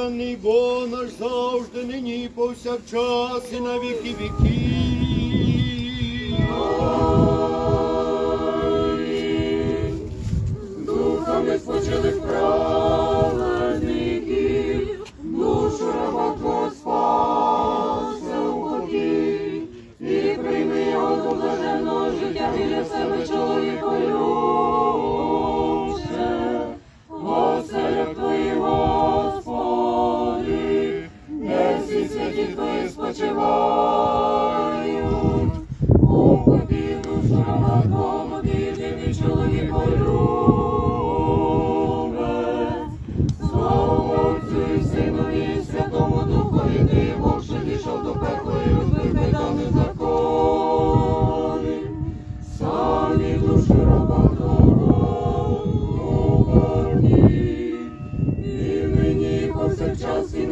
Благословенний Бог наш завжди, нині повсякчас і на віки віків. Духами спочилих праведників, душу раба Твого у покій, і прийми його до блаженного життя біля себе чоловіка Твої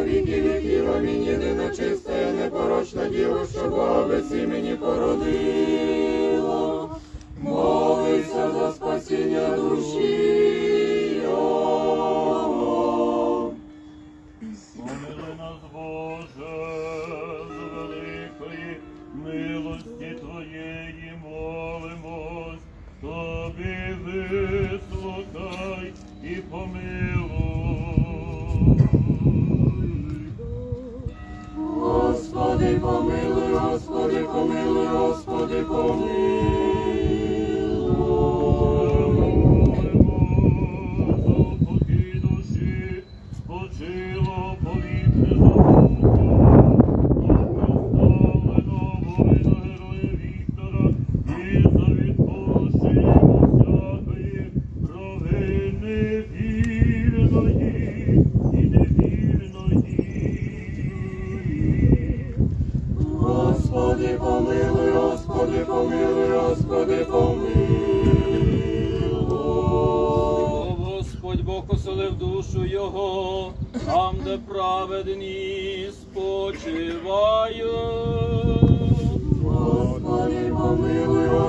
На віки віків, амінь. Єдина чиста, непорочна діва, що Бога без імені породила. Молися за спасіння душі. Помили нас, Боже, з великої милості Твоєї молимось, Тобі вислухай і помилуй.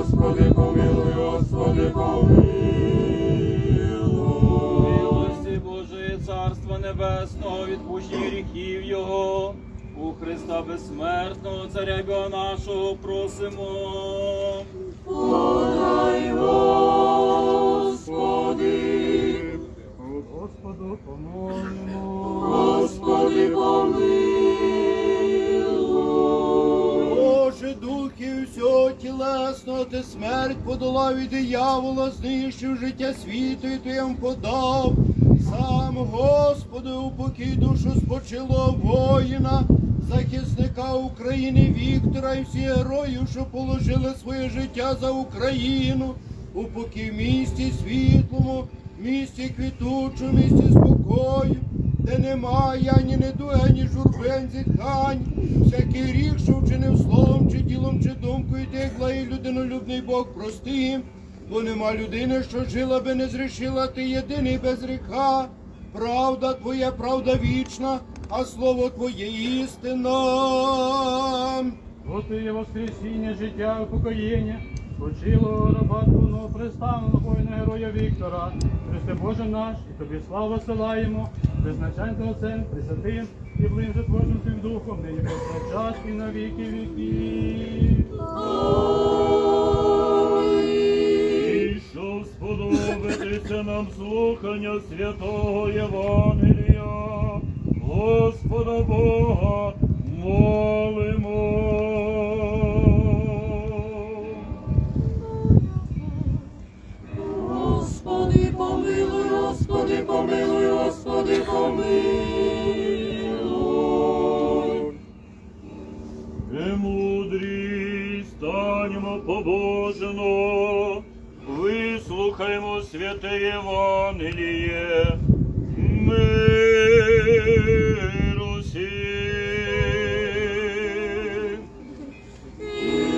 Господи, помилуй, Господи, помилуй. Милості Божої Царства Небесного, відпущення гріхів Його. У Христа безсмертного, царя Бога нашого просимо. Подай, Господи, Господу помолимо. Господи, помилуй. Духи всього тілесного, ти смерть подолав і диявола, знищив життя світу і ти їм подав. Сам Господи, упокій душу спочило воїна, захисника України Віктора і всіх героїв, що положили своє життя за Україну. Упокій місті світлому, місті квітучому, місті спокою, де немає ані недуги, ані журби, ані зітхань. Всякий рік, що вчинив словом, чи думкою, як людинолюбний Бог прости. Бо нема людини, що жила би не зрішила, ти єдиний без гріха. Правда твоя, правда вічна, а слово твоє істина. Бо є воскресіння, життя, упокоєння, почило раба Твого приставленого воїна героя Віктора, Христе Боже наш, і тобі славу силаємо, безначальним Отцем, Пресвятим і блим же Творчим Святим Духом, нині повсякчас і на віки віків. Нам слухання святого Євангелія, Господа Бога молимо. Господи, помилуй, Господи, помилуй, Господи, помилуй. Премудрі, станьмо побожно, вислухаймо святе Євангеліє, миру всім. І.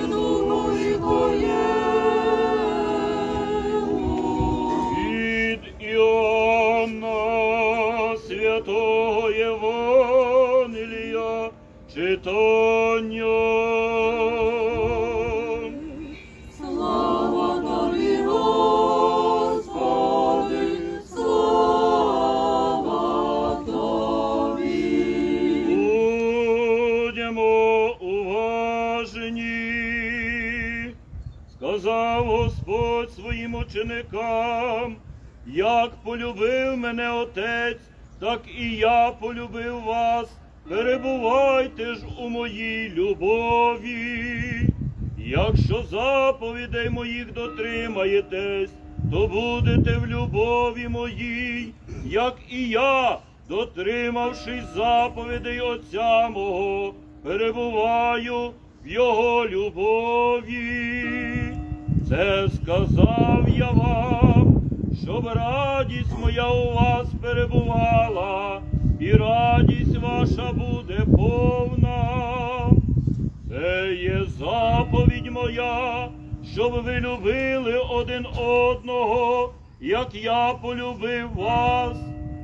Від Іоанна святого Євангелія читання. Ученикам, як полюбив мене Отець, так і я полюбив вас. Перебувайте ж у моїй любові. Якщо заповідей моїх дотримаєтесь, то будете в любові моїй, як і я, дотримавшись заповідей Отця мого, перебуваю в Його любові. Це сказав я вам, щоб радість моя у вас перебувала, і радість ваша буде повна. Це є заповідь моя, щоб ви любили один одного, як я полюбив вас.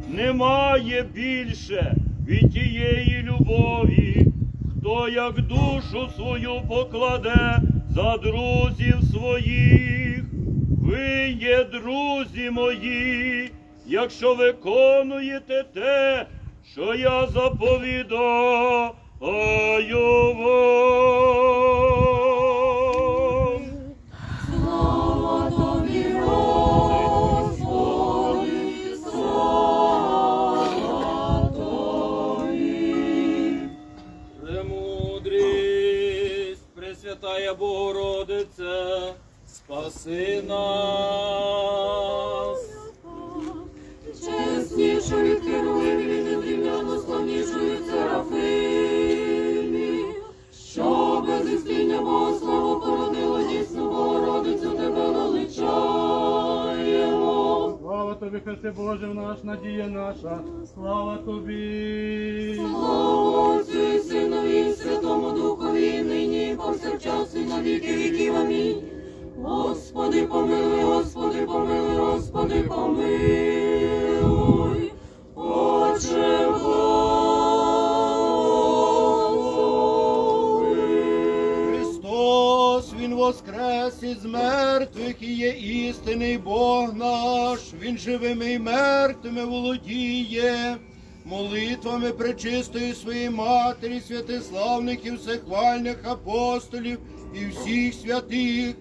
Немає більше від тієї любові, хто як душу свою покладе за друзів своїх. Ви є друзі мої, якщо виконуєте те, що я заповідаю вам. Спаси нас. Чесніше від керуїв і незрівняно славнішої Серафимі, що без істиння Богославу породило дійсну Богородицю, тебе величаємо. Слава тобі, Христе Боже наш, надія наша, слава тобі. Слава Отцю і Синові, і Святому Духові, нині, повсякчас, і на віки віків. Амінь. Господи, помилуй, Господи, помилуй, Господи, помилуй. Отче Господи. Христос, Він воскрес із мертвих і є істинний Бог наш, Він живими і мертвими володіє. Молитвами пречистої своєї матері, святиславних і всехвальних апостолів і всіх святих,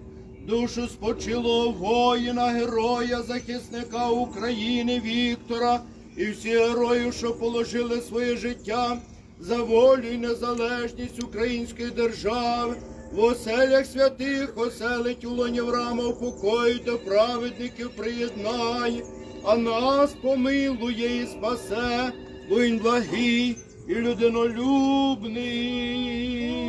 душу спочилого воїна, героя, захисника України Віктора і всіх героїв, що положили своє життя за волю і незалежність української держави. В оселях святих оселить у лоні Авраама упокоїть до праведників приєднає, а нас помилує і спасе, бо благий і людинолюбний.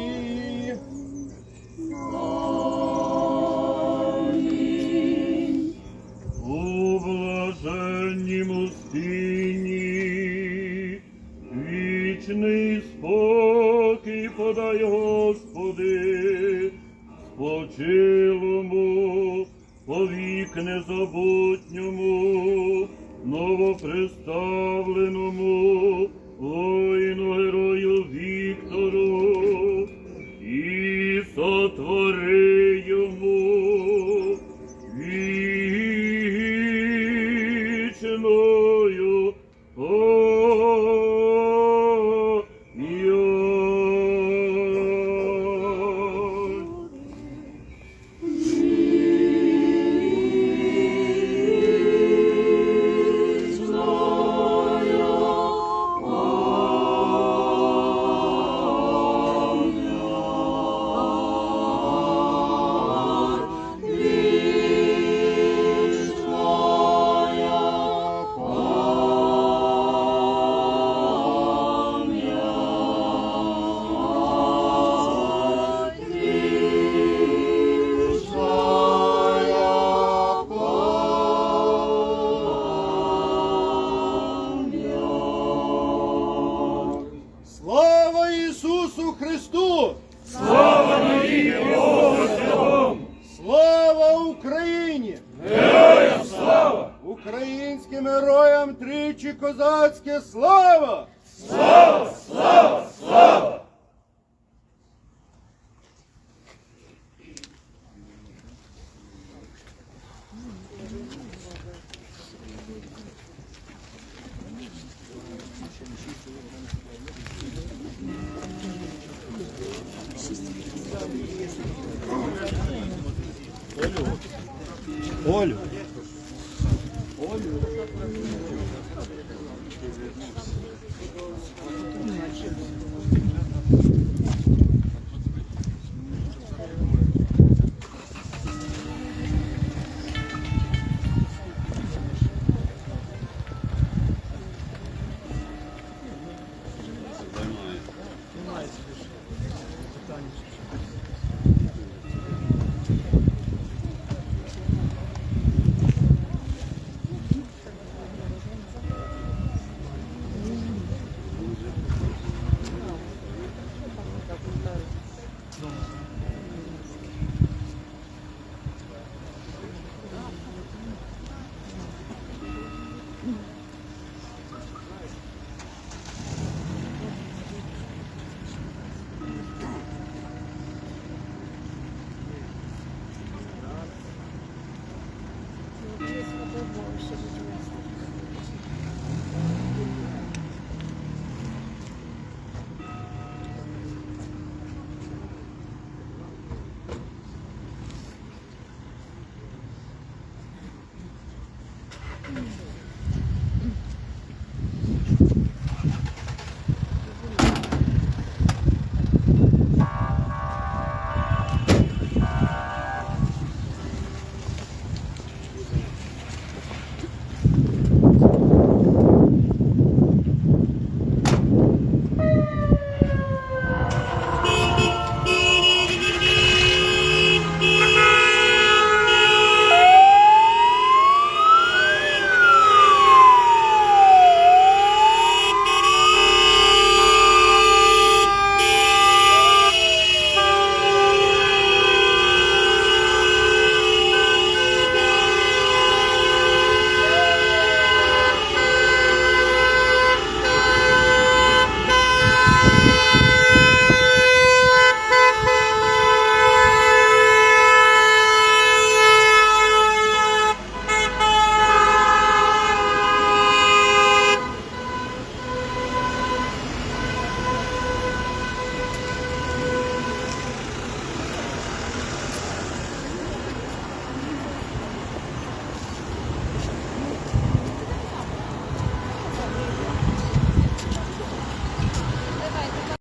Ісусу Христу! Слава навіки Богу Слава Україні! Героям слава! Українським героям тричі козацьке слава! olho Mm-hmm.